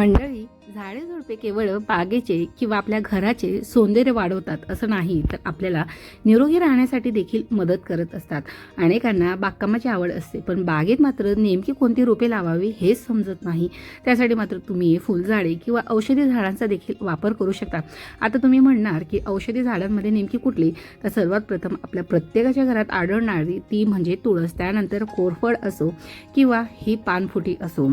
मंडळी झाडे झुडपे केवळ बागेचे किंवा आपल्या घराचे सौंदर्य वाढवतात असं नाही तर आपल्याला निरोगी राहण्यासाठी देखील मदत करत असतात. अनेकांना बागकामाची आवड असते पण बागेत मात्र नेमकी कोणती रोपे लावावी हेच समजत नाही. त्यासाठी मात्र तुम्ही फुलझाडे किंवा औषधी झाडांचा देखील वापर करू शकता. आता तुम्ही म्हणणार की औषधी झाडांमध्ये नेमकी कुठली? तर सर्वात प्रथम आपल्या प्रत्येकाच्या घरात आढळणारी ती म्हणजे तुळस त्यानंतर कोरफड असो किंवा ही पानफुटी असो.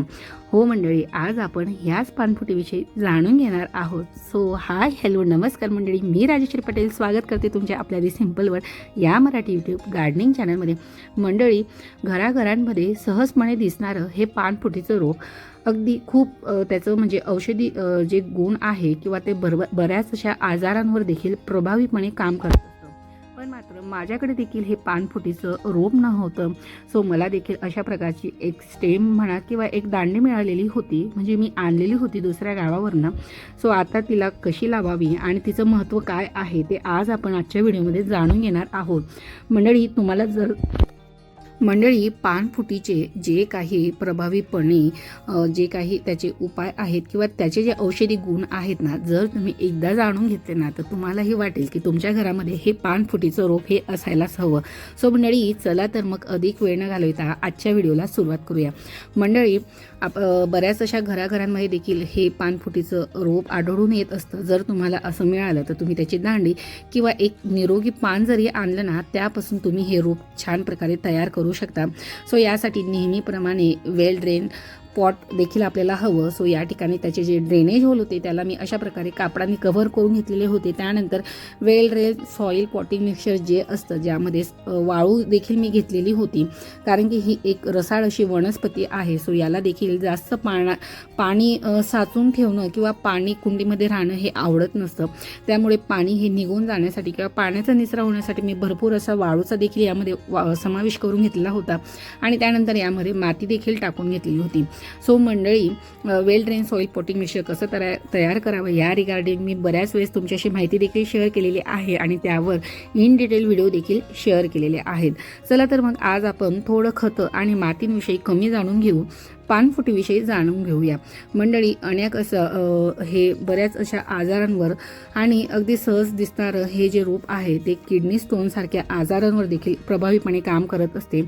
हो मंडळी आज आपण ह्याच पानफुटीविषयी जाणून घेणार आहोत. सो हाय हॅलो नमस्कार मंडळी. मी राजेश्री पटेल. स्वागत करते तुमच्या आपल्या दि सिम्पलवर या मराठी यूट्यूब गार्डनिंग चॅनलमध्ये मंडळी घराघरांमध्ये सहजपणे दिसणारं हे पानफुटीचं रोप अगदी खूप त्याचं म्हणजे औषधी जे गुण आहे किंवा ते बरब बऱ्याच अशा आजारांवर देखील प्रभावीपणे काम करतं. पण मात्र माझ्याकडे देखील हे पानफुटीचं रोप नव्हतं. सो मला देखील अशा प्रकारची एक स्टेम म्हणा किंवा एक दांडी मिळालेली होती. म्हणजे मी आणलेली होती दुसऱ्या गावावरनं. सो आता तिला कशी लावावी आणि तिचं महत्त्व काय आहे ते आज आपण आजच्या व्हिडिओमध्ये जाणून घेणार आहोत. मंडळी तुम्हाला जर मंडळी पानफुटीचे जे काही प्रभावीपणे जे काही त्याचे उपाय आहेत किंवा त्याचे जे औषधी गुण आहेत ना जर तुम्ही एकदा जाणून घेतले ना तर तुम्हालाही वाटेल की तुमच्या घरामध्ये हे पानफुटीचं रोप हे असायलाच हवं. सो मंडळी चला तर मग अधिक वेळ न घालवता आजच्या व्हिडिओला सुरुवात करूया. मंडळी आप बऱ्याच अशा घराघरांमध्ये देखील हे पानफुटीचं रोप आढळून येत असतं. जर तुम्हाला असं मिळालं तर तुम्ही त्याची दांडी किंवा एक निरोगी पान जरी आणलं ना त्यापासून तुम्ही हे रोप छान प्रकारे तयार करू शकता. सो यासाठी नेहमीप्रमाणे वेल ड्रेन पॉट देखील आपल्याला हवं. सो या ठिकाणी त्याचे जे ड्रेनेज होल होते त्याला मी अशा प्रकारे कापडाने कव्हर करून घेतलेले होते. त्यानंतर well rail soil potting mixture जे असतं ज्यामध्ये वाळू देखील मी घेतलेली होती. कारण की ही एक रसाळ अशी वनस्पती आहे. सो याला देखील जास्त पाणा पाणी साचून ठेवणं किंवा पाणी कुंडीमध्ये राहणं हे आवडत नसतं. त्यामुळे पाणी हे निघून जाण्यासाठी किंवा पाण्याचा निचरा होण्यासाठी मी भरपूर असा वाळूचा देखील यामध्ये वा समावेश करून घेतलेला होता. आणि त्यानंतर यामध्ये माती देखील टाकून घेतलेली होती. सो मंडळी वेल ड्रेन सॉईल पॉटिंग मिश्र कसं तया तयार करावं या रिगार्डिंग मी बऱ्याच वेळेस तुमच्याशी माहिती देखील शेअर केलेली आहे आणि त्यावर इन डिटेल व्हिडिओ देखील शेअर केलेले आहेत. चला तर मग आज आपण थोडं खतं आणि मातींविषयी कमी जाणून घेऊ. पानफुटीविषयी जाणून घेऊया. मंडळी अनेक असं हे बऱ्याच अशा आजारांवर आणि अगदी सहज दिसणारं हे जे रूप आहे ते किडनी स्टोनसारख्या आजारांवर देखील प्रभावीपणे काम करत असते.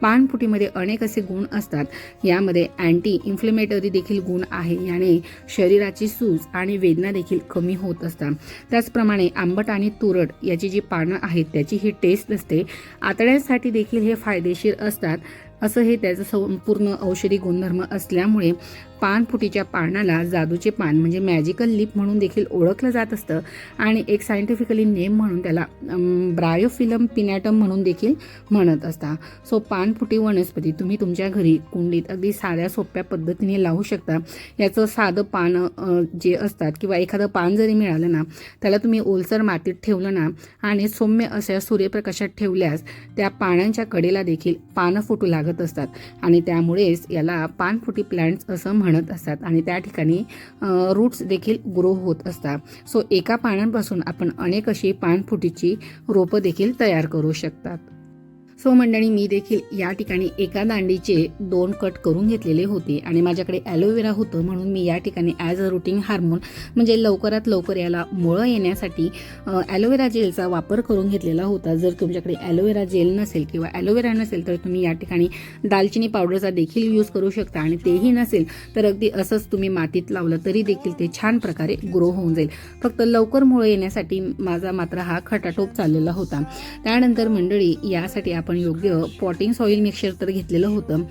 पानफुटीमध्ये अनेक असे गुण असतात. यामध्ये अँटी इन्फ्लेमेटरी देखील गुण आहे. याने शरीराची सूज आणि वेदना देखील कमी होत असतात. त्याचप्रमाणे आंबट आणि तुरट याची जी पानं आहेत त्याची ही टेस्ट असते आतड्यांसाठी देखील हे फायदेशीर असतात. असं हे त्याचं संपूर्ण औषधी गुणधर्म असल्यामुळे पानफुटीच्या पानाला जादूचे पान म्हणजे मॅजिकल लिप म्हणून देखील ओळखलं जात असतं. आणि एक सायंटिफिकली नेम म्हणून त्याला ब्रायोफिलम पिनॅटम म्हणून देखील म्हणत असता. सो पानफुटी वनस्पती तुम्ही तुमच्या घरी कुंडीत अगदी साध्या सोप्या पद्धतीने लावू शकता. याचं साधं पानं जे असतात किंवा एखादं पान जरी मिळालं ना त्याला तुम्ही ओलसर मातीत ठेवलं ना आणि सौम्य अशा सूर्यप्रकाशात ठेवल्यास त्या पानांच्या कडेला देखील पानं फुटू लागतात. लागत असतात. आणि त्यामुळेच याला पानफुटी प्लांट्स असं म्हणत असतात. आणि त्या ठिकाणी रूट्स देखील ग्रो होत असतात. सो एका पानांपासून आपण अनेक अशी पानफुटीची रोपं देखील तयार करू शकतात. सो मंडळी मी देखील या ठिकाणी एका दांडीचे दोन कट करून घेतलेले होते आणि माझ्याकडे ॲलोवेरा होतं म्हणून मी या ठिकाणी ॲज अ रुटीन हार्मोन म्हणजे लवकरात लवकर याला मुळं येण्यासाठी ॲलोवेरा जेलचा वापर करून घेतलेला होता. जर तुमच्याकडे ॲलोवेरा जेल नसेल किंवा ॲलोवेरा नसेल तर तुम्ही या ठिकाणी दालचिनी पावडरचा देखील यूज करू शकता आणि तेही नसेल तर अगदी असंच तुम्ही मातीत लावलं तरी देखील ते छान प्रकारे ग्रो होऊन जाईल. फक्त लवकर मुळं येण्यासाठी माझा मात्र हा खटाटोप चाललेला होता. त्यानंतर मंडळी यासाठी आपण आपण योग्य पॉटिंग सॉईल मिक्सचर तर घेतलेलं होतं.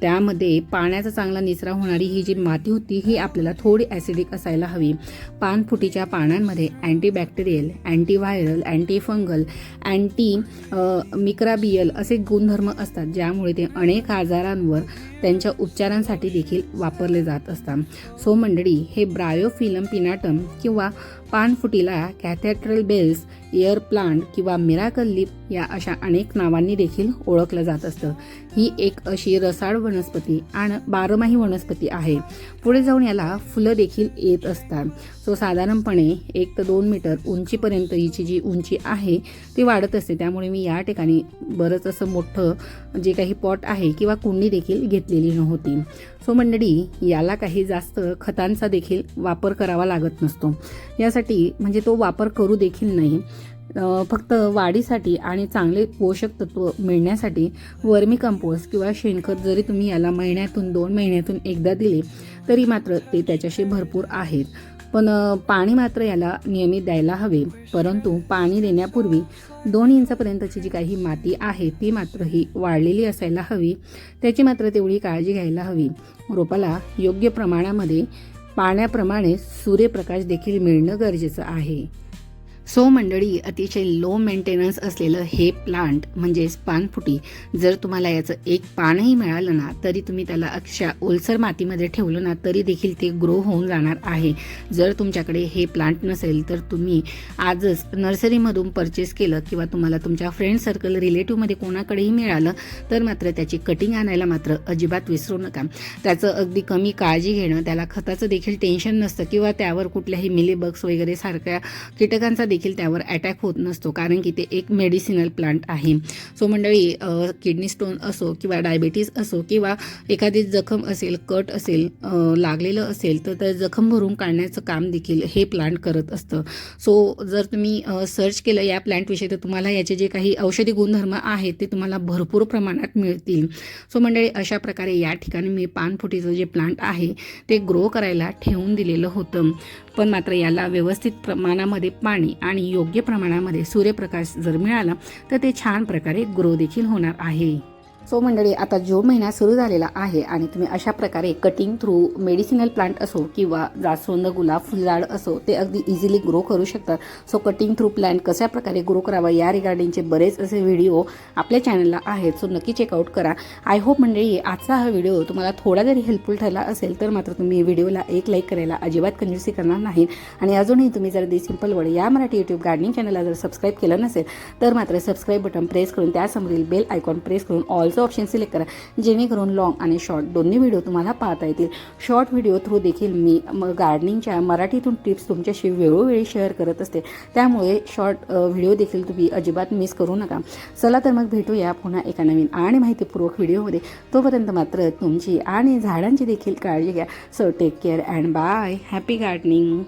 त्यामध्ये पाण्याचा चांगला निचरा होणारी ही जी माती होती ही आपल्याला थोडी ॲसिडिक असायला हवी. पानफुटीच्या पानांमध्ये antibacterial antiviral antifungal anti microbial असे गुणधर्म असतात ज्यामुळे ते अनेक आजारांवर त्यांच्या उपचारांसाठी देखील वापरले जात असतात. सो मंडळी हे ब्रायोफिलम पिनाटम किंवा पानफुटीला कॅथेट्रल बेल्स एअर प्लांट किंवा मिराकल लिप या अशा अनेक नावांनी देखील ओळखलं जात असतं. ही एक अशी रसाळ वनस्पती आणि बारमाही वनस्पती आहे. पुढे जाऊन याला फुलं देखील येत असतात. सो साधारणपणे एक तर दोन मीटर उंचीपर्यंत हिची जी उंची आहे ती वाढत असते. त्यामुळे मी या ठिकाणी बरंच असं मोठं जे काही पॉट आहे किंवा कुंडी देखील घेतलेली नव्हती. सो मंडळी याला काही जास्त खतांचा देखील वापर करावा लागत नसतो. यासाठी म्हणजे तो वापर करू देखील नाही. फक्त वाढीसाठी आणि चांगले पोषक तत्व मिळण्यासाठी वर्मी कंपोस्ट किंवा शेणखत जरी तुम्ही याला महिन्यातून दोन महिन्यातून एकदा दिले तरी मात्र ते त्याच्याशी भरपूर आहेत. पण पाणी मात्र याला नियमित द्यायला हवे. परंतु पाणी देण्यापूर्वी दोन इंचापर्यंतची जी काही माती आहे ती मात्र ही वाढलेली असायला हवी. त्याची मात्र तेवढी काळजी घ्यायला हवी. रोपाला योग्य प्रमाणामध्ये पाण्याप्रमाणे सूर्यप्रकाश देखील मिळणं गरजेचं आहे. सो मंडळी अतिशय लो मेंटेनन्स असलेलं हे प्लांट म्हणजेच पानफुटी जर तुम्हाला याचं एक पानही मिळालं ना तरी तुम्ही त्याला अक्षा ओलसर मातीमध्ये ठेवलं ना तरी देखील ते ग्रो होऊन जाणार आहे. जर तुमच्याकडे हे प्लांट नसेल तर तुम्ही आजच नर्सरीमधून परचेस केलं किंवा तुम्हाला तुमच्या फ्रेंड सर्कल रिलेटिव्हमध्ये कोणाकडेही मिळालं तर मात्र त्याची कटिंग आणायला मात्र अजिबात विसरू नका. त्याचं अगदी कमी काळजी घेणं त्याला खताचं देखील टेन्शन नसतं किंवा त्यावर कुठल्याही मिलीबग्स वगैरे सारख्या कीटकांचा देखील देखील त्यावर अटॅक होत नसतो कारण की ते एक मेडिसिनल प्लांट आहे. सो मंडळी किडनी स्टोन असो किंवा डायबिटीज असो किंवा एखादी जखम असेल कट असेल लागलेलं असेल तर त्या जखम भरून काढण्याचं काम देखील हे प्लांट करत असतं. सो जर तुम्ही सर्च केलं या प्लांटविषयी तर तुम्हाला याचे जे काही औषधी गुणधर्म आहेत ते तुम्हाला भरपूर प्रमाणात मिळतील. सो मंडळी अशा प्रकारे या ठिकाणी मी पानफुटीचं जे प्लांट आहे ते ग्रो करायला ठेवून दिलेलं होतं. पण मात्र याला व्यवस्थित प्रमाणामध्ये पाणी आणि योग्य प्रमाणामध्ये सूर्यप्रकाश जर मिळाला तर ते छान प्रकारे ग्रो देखील होणार आहे. सो मंडळी आता जून महिना सुरू झालेला आहे आणि तुम्ही अशा प्रकारे कटिंग थ्रू मेडिसिनल प्लांट असो किंवा जास्वंद गुलाब फुलझाड असो ते अगदी इझिली ग्रो करू शकतात. सो कटिंग थ्रू प्लांट कशा प्रकारे ग्रो करावा या रिगार्डिंगचे बरेच असे व्हिडिओ आपल्या चॅनलला आहेत. सो नक्की चेकआउट करा. आय होप मंडळी आजचा हा व्हिडिओ तुम्हाला थोडा जरी हेल्पफुल ठरला असेल तर मात्र तुम्ही व्हिडिओला एक लाईक करायला अजिबात कंज्युसी करणार नाही आणि अजूनही तुम्ही जर दी सिंपल वर्ड या मराठी यूट्यूब गार्डनिंग चॅनलला जर सबस्क्राईब केलं नसेल तर मात्र सबस्क्राईब बटन प्रेस करून त्यासमोरील बेल आयकॉन प्रेस करून ऑल ऑलचं ऑप्शन सिलेक्ट करा. जेणेकरून लाँग आणि शॉर्ट दोन्ही व्हिडिओ तुम्हाला पाहता येतील. शॉर्ट व्हिडिओ थ्रू देखील मी गार्डनिंगच्या मराठीतून टिप्स तुमच्याशी वेळोवेळी शेअर करत असते. त्यामुळे शॉर्ट व्हिडिओ देखील तुम्ही अजिबात मिस करू नका. चला तर मग भेटूया पुन्हा एका नवीन आणि माहितीपूर्वक व्हिडिओमध्ये तोपर्यंत मात्र तुमची आणि झाडांची देखील काळजी घ्या. So take care and bye happy gardening